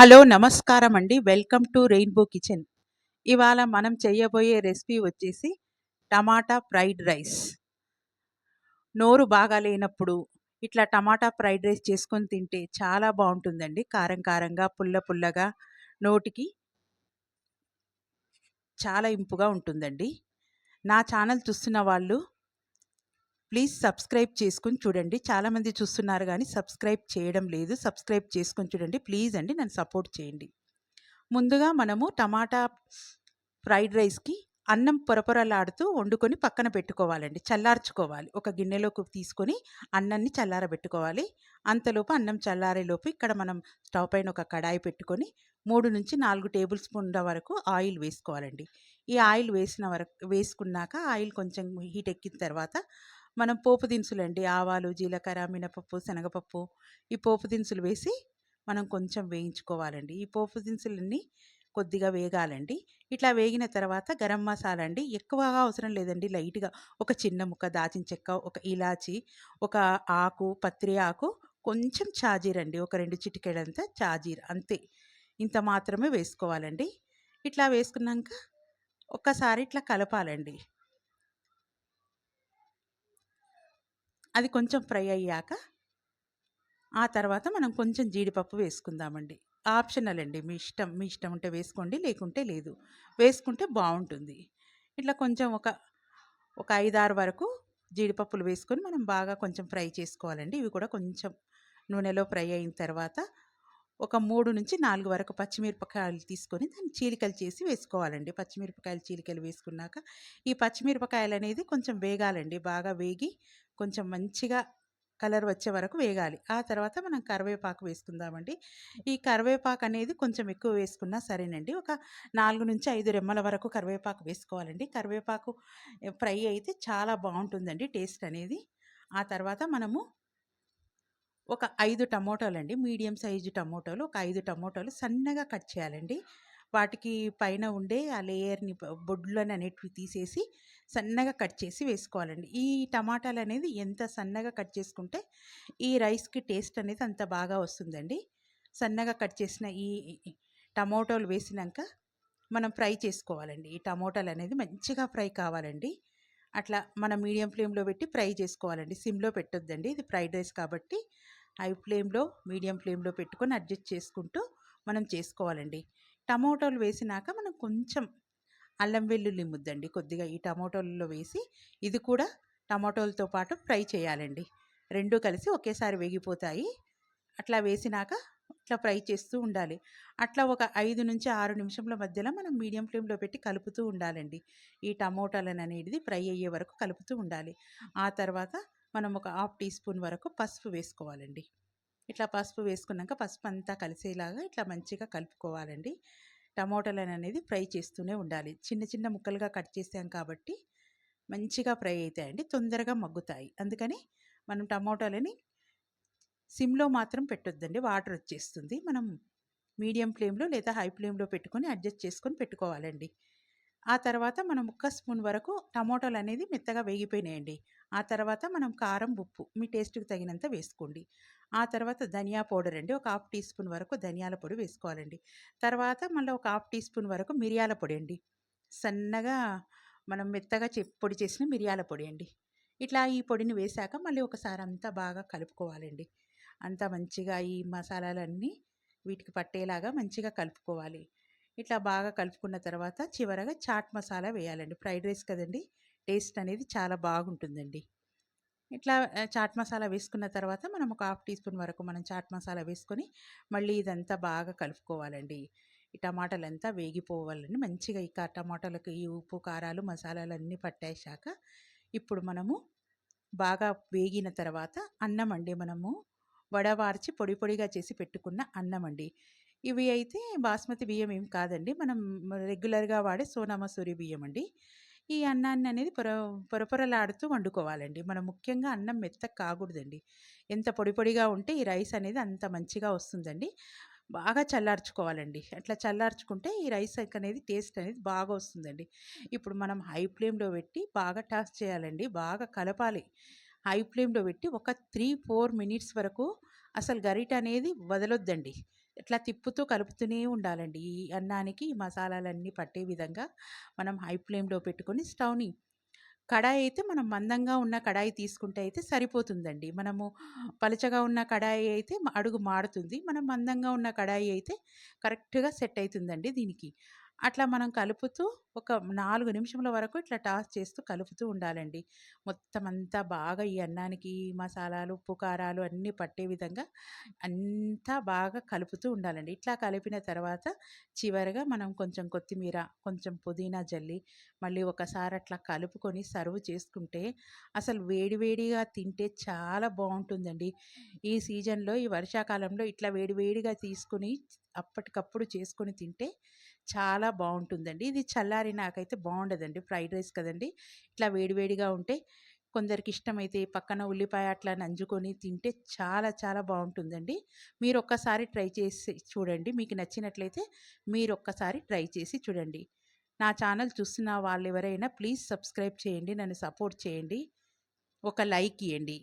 Hello నమస్కారం అండి welcome to rainbow kitchen. ఇవాళ మనం చేయబోయే రెసిపీ వచ్చేసి టమాటా ఫ్రైడ్ రైస్. నోరు బాగా లేనప్పుడు ఇట్లా టమాటా ఫ్రైడ్ రైస్ చేసుకొని తింటే చాలా బాగుంటుందండి. కారం కారంగా పుల్ల పుల్లగా నోటికి చాలా ఇంపుగా ఉంటుందండి. నా ఛానల్ చూస్తున్న వాళ్ళు ప్లీజ్ సబ్స్క్రైబ్ చేసుకుని చూడండి. చాలామంది చూస్తున్నారు కానీ సబ్స్క్రైబ్ చేయడం లేదు. సబ్స్క్రైబ్ చేసుకొని చూడండి. ప్లీజ్ అండి నన్ను సపోర్ట్ చేయండి. ముందుగా మనము టమాటా ఫ్రైడ్ రైస్కి అన్నం పొరపొరలాడుతూ వండుకొని పక్కన పెట్టుకోవాలండి. చల్లార్చుకోవాలి. ఒక గిన్నెలోకి తీసుకొని అన్నాన్ని చల్లారబెట్టుకోవాలి. అంతలోపు అన్నం చల్లారేలోపు ఇక్కడ మనం స్టవ్ పైన ఒక కడాయి పెట్టుకొని మూడు నుంచి నాలుగు టేబుల్ స్పూన్ల వరకు ఆయిల్ వేసుకోవాలండి. ఈ ఆయిల్ వేసిన వరకు వేసుకున్నాక ఆయిల్ కొంచెం హీట్ ఎక్కిన తర్వాత మనం పోపు దినుసులు అండి. ఆవాలు జీలకర్ర మినపప్పు శనగపప్పు ఈ పోపు దినుసులు వేసి మనం కొంచెం వేయించుకోవాలండి. ఈ పోపు దినుసులన్నీ కొద్దిగా వేగాలండి. ఇట్లా వేగిన తర్వాత గరం మసాలా అండి. ఎక్కువగా అవసరం లేదండి. లైట్గా ఒక చిన్న ముక్క దాచిన చెక్క ఒక ఇలాచి ఒక ఆకు పత్రి ఆకు కొంచెం చాజీర్ అండి. ఒక రెండు చిటికెడంతా చాజీర్ అంతే. ఇంత మాత్రమే వేసుకోవాలండి. ఇట్లా వేసుకున్నాక ఒక్కసారి ఇట్లా కలపాలండి. అది కొంచెం ఫ్రై అయ్యాక ఆ తర్వాత మనం కొంచెం జీడిపప్పు వేసుకుందామండి. ఆప్షనల్ అండి. మీ ఇష్టం మీ ఇష్టం ఉంటే వేసుకోండి లేకుంటే లేదు. వేసుకుంటే బాగుంటుంది. ఇట్లా కొంచెం ఒక ఒక ఐదారు వరకు జీడిపప్పులు వేసుకొని మనం బాగా కొంచెం ఫ్రై చేసుకోవాలండి. ఇవి కూడా కొంచెం నూనెలో ఫ్రై అయిన తర్వాత ఒక మూడు నుంచి నాలుగు వరకు పచ్చిమిరపకాయలు తీసుకొని దాన్ని చీలికలు చేసి వేసుకోవాలండి. పచ్చిమిరపకాయలు చీలికలు వేసుకున్నాక ఈ పచ్చిమిరపకాయలు అనేది కొంచెం వేగాలండి. బాగా వేగి కొంచెం మంచిగా కలర్ వచ్చే వరకు వేగాలి. ఆ తర్వాత మనం కరివేపాకు వేసుకుందామండి. ఈ కరివేపాకు అనేది కొంచెం ఎక్కువ వేసుకున్నా సరేనండి. ఒక నాలుగు నుంచి ఐదు రెమ్మల వరకు కరివేపాకు వేసుకోవాలండి. కరివేపాకు ఫ్రై అయితే చాలా బాగుంటుందండి టేస్ట్ అనేది. ఆ తర్వాత మనము ఒక ఐదు టమోటాలు అండి మీడియం సైజు టమోటాలు ఒక ఐదు టమోటాలు సన్నగా కట్ చేయాలండి. వాటికి పైన ఉండే ఆ లేయర్ని బొడ్లని అనేటివి తీసేసి సన్నగా కట్ చేసి వేసుకోవాలండి. ఈ టమాటాలు అనేది ఎంత సన్నగా కట్ చేసుకుంటే ఈ రైస్కి టేస్ట్ అనేది అంత బాగా వస్తుందండి. సన్నగా కట్ చేసిన ఈ టమోటాలు వేసినాక మనం ఫ్రై చేసుకోవాలండి. ఈ టమోటాలు అనేది మంచిగా ఫ్రై కావాలండి. అట్లా మనం మీడియం ఫ్లేమ్లో పెట్టి ఫ్రై చేసుకోవాలండి. సిమ్లో పెట్టొద్దండి. ఇది ఫ్రైడ్ రైస్ కాబట్టి హై ఫ్లేమ్లో మీడియం ఫ్లేమ్లో పెట్టుకొని అడ్జస్ట్ చేసుకుంటూ మనం చేసుకోవాలండి. టమోటాలు వేసినాక మనం కొంచెం అల్లం వెల్లుల్లి ముద్దండి కొద్దిగా ఈ టమాటోలలో వేసి ఇది కూడా టమాటోలతో పాటు ఫ్రై చేయాలండి. రెండు కలిసి ఒకేసారి వేగిపోతాయి. అట్లా వేసినాక ఇట్లా ఫ్రై చేస్తూ ఉండాలి. అట్లా ఒక ఐదు నుంచి ఆరు నిమిషంల మధ్యలో మనం మీడియం ఫ్లేమ్లో పెట్టి కలుపుతూ ఉండాలండి. ఈ టమోటాలను అనేది ఫ్రై అయ్యే వరకు కలుపుతూ ఉండాలి. ఆ తర్వాత మనం ఒక హాఫ్ టీ స్పూన్ వరకు పసుపు వేసుకోవాలండి. ఇట్లా పసుపు వేసుకున్నాక పసుపు అంతా కలిసేలాగా ఇట్లా మంచిగా కలుపుకోవాలండి. టమోటాలను అనేది ఫ్రై చేస్తూనే ఉండాలి. చిన్న చిన్న ముక్కలుగా కట్ చేసాం కాబట్టి మంచిగా ఫ్రై అవుతాయండి తొందరగా మగ్గుతాయి. అందుకని మనం టమోటాలని సిమ్లో మాత్రం పెట్టొద్దండి. వాటర్ వచ్చేస్తుంది. మనం మీడియం ఫ్లేమ్లో లేదా హై ఫ్లేమ్లో పెట్టుకొని అడ్జస్ట్ చేసుకొని పెట్టుకోవాలండి. ఆ తర్వాత మనం ఒక్క స్పూన్ వరకు టమోటాలు అనేది మెత్తగా వేగిపోయినాయండి. ఆ తర్వాత మనం కారం ఉప్పు మీ టేస్ట్కి తగినంత వేసుకోండి. ఆ తర్వాత ధనియా పౌడర్ అండి. ఒక హాఫ్ టీ స్పూన్ వరకు ధనియాల పొడి వేసుకోవాలండి. తర్వాత మళ్ళీ ఒక హాఫ్ టీ స్పూన్ వరకు మిరియాల పొడి అండి. సన్నగా మనం మెత్తగా పొడి చేసిన మిరియాల పొడి అండి. ఇట్లా ఈ పొడిని వేశాక మళ్ళీ ఒకసారి అంతా బాగా కలుపుకోవాలండి. అంతా మంచిగా ఈ మసాలాలన్నీ వీటికి పట్టేలాగా మంచిగా కలుపుకోవాలి. ఇట్లా బాగా కలుపుకున్న తర్వాత చివరగా చాట్ మసాలా వేయాలండి. ఫ్రైడ్ రైస్ కదండి. టేస్ట్ అనేది చాలా బాగుంటుందండి. ఇట్లా చాట్ మసాలా వేసుకున్న తర్వాత మనం ఒక హాఫ్ టీ స్పూన్ వరకు మనం చాట్ మసాలా వేసుకొని మళ్ళీ ఇదంతా బాగా కలుపుకోవాలండి. ఈ టమాటాలు అంతా వేగిపోవాలండి. మంచిగా ఇక టమాటాలకు ఈ ఉప్పు కారాలు మసాలాలు అన్నీ పట్టేశాక ఇప్పుడు మనము బాగా వేగిన తర్వాత అన్నం అండి మనము వడవార్చి పొడి పొడిగా చేసి పెట్టుకున్న అన్నం అండి. ఇవి అయితే బాస్మతి బియ్యం ఏం కాదండి. మనం రెగ్యులర్గా వాడే సోనా మసూరి బియ్యం అండి. ఈ అన్నాన్ని అనేది పొర పొరపొరలాడుతూ వండుకోవాలండి. మనం ముఖ్యంగా అన్నం మెత్తగా కాకూడదండి ఎంత పొడి పొడిగా ఉంటే ఈ రైస్ అనేది అంత మంచిగా వస్తుందండి. బాగా చల్లార్చుకోవాలండి. అట్లా చల్లార్చుకుంటే ఈ రైస్ అనేది టేస్ట్ అనేది బాగా వస్తుందండి. ఇప్పుడు మనం హై ఫ్లేమ్లో పెట్టి బాగా టాస్ చేయాలండి. బాగా కలపాలి. హై ఫ్లేమ్లో పెట్టి ఒక త్రీ ఫోర్ మినిట్స్ వరకు అసలు గరిట అనేది వదలొద్దండి. ఇట్లా తిప్పుతూ కలుపుతూనే ఉండాలండి. ఈ అన్నానికి ఈ మసాలాలన్నీ పట్టే విధంగా మనం హై ఫ్లేమ్‌లో పెట్టుకొని స్టవ్‌ని కడాయి అయితే మనం మందంగా ఉన్న కడాయి తీసుకుంటే అయితే సరిపోతుందండి. మనము పలచగా ఉన్న కడాయి అయితే అడుగు మాడుతుంది. మనం మందంగా ఉన్న కడాయి అయితే కరెక్ట్‌గా సెట్ అవుతుందండి దీనికి. అట్లా మనం కలుపుతూ ఒక నాలుగు నిమిషముల వరకు ఇట్లా టాస్ చేస్తూ కలుపుతూ ఉండాలండి. మొత్తం అంతా బాగా ఈ అన్నానికి మసాలాలు, ఉప్పు, కారాలు అన్నీ పట్టే విధంగా అంతా బాగా కలుపుతూ ఉండాలండి. ఇట్లా కలిపిన తర్వాత చివరిగా మనం కొంచెం కొత్తిమీర, కొంచెం పుదీనా జల్లి మళ్ళీ ఒకసారి అట్లా కలుపుకొని సర్వ్ చేసుకుంటే అసలు వేడివేడిగా తింటే చాలా బాగుంటుందండి ఈ సీజన్‌లో ఈ వర్షాకాలంలో ఇట్లా వేడివేడిగా తీసుకుని తీసుకొని అప్పటికప్పుడు చేసుకొని తింటే చాలా బాగుంటుందండి ఇది చల్లారి నాకైతే బాగుండదండి ఫ్రైడ్ రైస్ కదండీ! ఇట్లా వేడివేడిగా ఉంటే కొందరికి ఇష్టమైతే పక్కన ఉల్లిపాయ అట్లా నంజుకొని తింటే చాలా చాలా బాగుంటుందండి మీరు ఒక్కసారి ట్రై చేసి చూడండి. మీకు నచ్చినట్లయితే మీరు ఒక్కసారి ట్రై చేసి చూడండి. నా ఛానల్ చూస్తున్న వాళ్ళు ఎవరైనా ప్లీజ్ సబ్స్క్రైబ్ చేయండి. నన్ను సపోర్ట్ చేయండి. ఒక లైక్ ఇవ్వండి